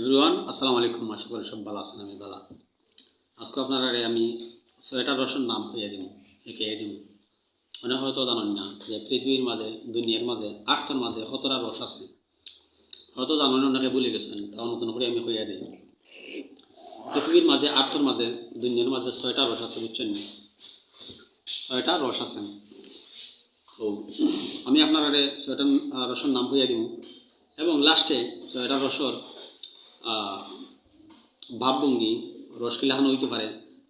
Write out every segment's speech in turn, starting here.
Everyone আসসালামু আলাইকুম। আশা করি সব ভালো আছেন আমি ভালো আজকে আপনারা আমি ছয়টা রসের নাম হইয়া দিব একে দিব মনে হয়তো জানেন না যে পৃথিবীর মাঝে দুনিয়ার মাঝে আটটার মাঝে সতরা রস আছে। হয়তো জানেন অনেকে ভুলে গেছেন তাও নতুন করে আমি হইয়া দিই। পৃথিবীর মাঝে আটটার মাঝে দুনিয়ার মাঝে ছয়টা রস আছে বুঝছেন? ছয়টা রস আছে। তো আমি আপনারা আহ, রসের নাম হইয়া দিব এবং লাস্টে ছয়টা রসর ভাবভঙ্গি রসকিলাহান হইতে পারে,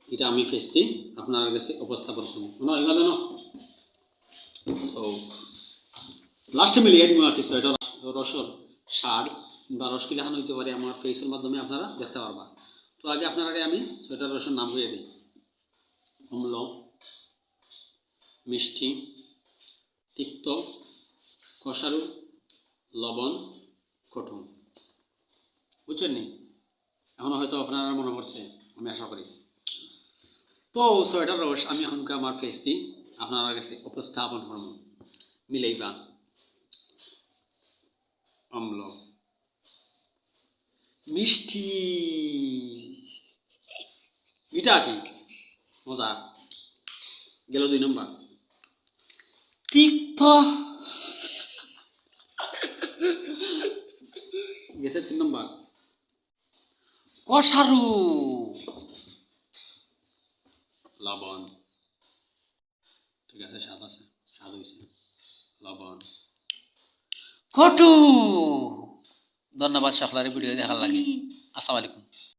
এটা আমি ফেসটি আপনার কাছে উপস্থাপন করব। মনে হয় জানো তো লাস্টে মিলিয়ে দিব আর কি ছয়টা রসর সার বা রসকিলাহান হইতে পারে, আমার ফেসের মাধ্যমে আপনারা দেখতে পারবা। তো আগে আপনারা আমি ছয়টা রসের নাম হয়ে দিই। অম্ল, মিষ্টি, তিক্ত, কষারু, লবণ কঠোর বুঝছেন নি এখনও হয়তো আপনারা মনে পড়ছে, আমি আশা করি। তো ছয়টা রস, আমি এখনকে আমার ফেস দিই আপনার কাছে উপস্থাপন করব। মিলাইবা। অম্ল মিষ্টি। এটা কি? মজা। গেল দুই নম্বর। তিক্ত। গেছে তিন নম্বর। কষারু লবণ। ঠিক আছে স্বাদ আছে স্বাদ হয়েছে লবণ। কটু। ধন্যবাদ সকলের ভিডিও দেখার লাগে। আসসালামু আলাইকুম।